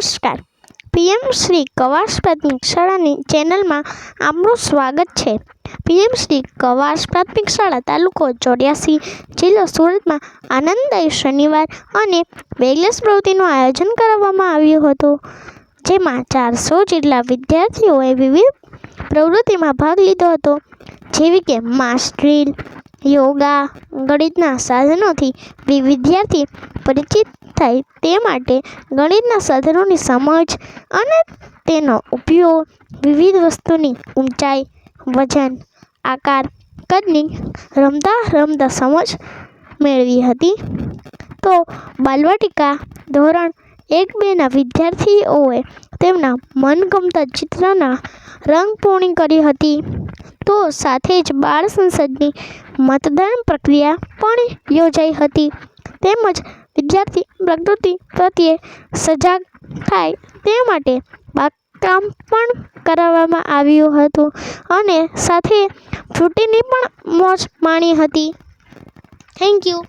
નમસ્કાર. પીએમ શ્રી કવાસ પ્રાથમિક શાળાની ચેનલમાં આપનું સ્વાગત છે. પીએમ શ્રી કવાસ પ્રાથમિક શાળા તાલુકો ચોર્યાસી જિલ્લો સુરતમાં આનંદદાયી શનિવાર અને વેગલેસ પ્રવૃત્તિનું આયોજન કરવામાં આવ્યું હતું. જેમાં ચારસો જેટલા વિદ્યાર્થીઓએ વિવિધ પ્રવૃત્તિમાં ભાગ લીધો હતો. જેવી કે માસ ડ્રીલ, યોગા, ગણિતના સાધનોથી વિદ્યાર્થી પરિચિત થાય તે માટે ગણિતના સાધનોની સમજ અને તેનો ઉપયોગ વિવિધ વસ્તુની ઊંચાઈ, વજન, આકાર કદની રમતા રમતા સમજ મેળવી હતી. તો બાલવાટિકા ધોરણ એક બેના વિદ્યાર્થીઓએ તેમના મનગમતા ચિત્રના રંગપૂર્ણી કરી હતી. તો સાથે જ બાળ સંસદની મતદાન પ્રક્રિયા પણ યોજાઈ હતી. તેમજ વિદ્યાર્થી પ્રકૃતિ પ્રત્યે સજાગ થાય તે માટે બાગકામ પણ કરાવવામાં આવ્યું હતું અને સાથે ફ્રૂટીની પણ મોજ માણી હતી. Thank you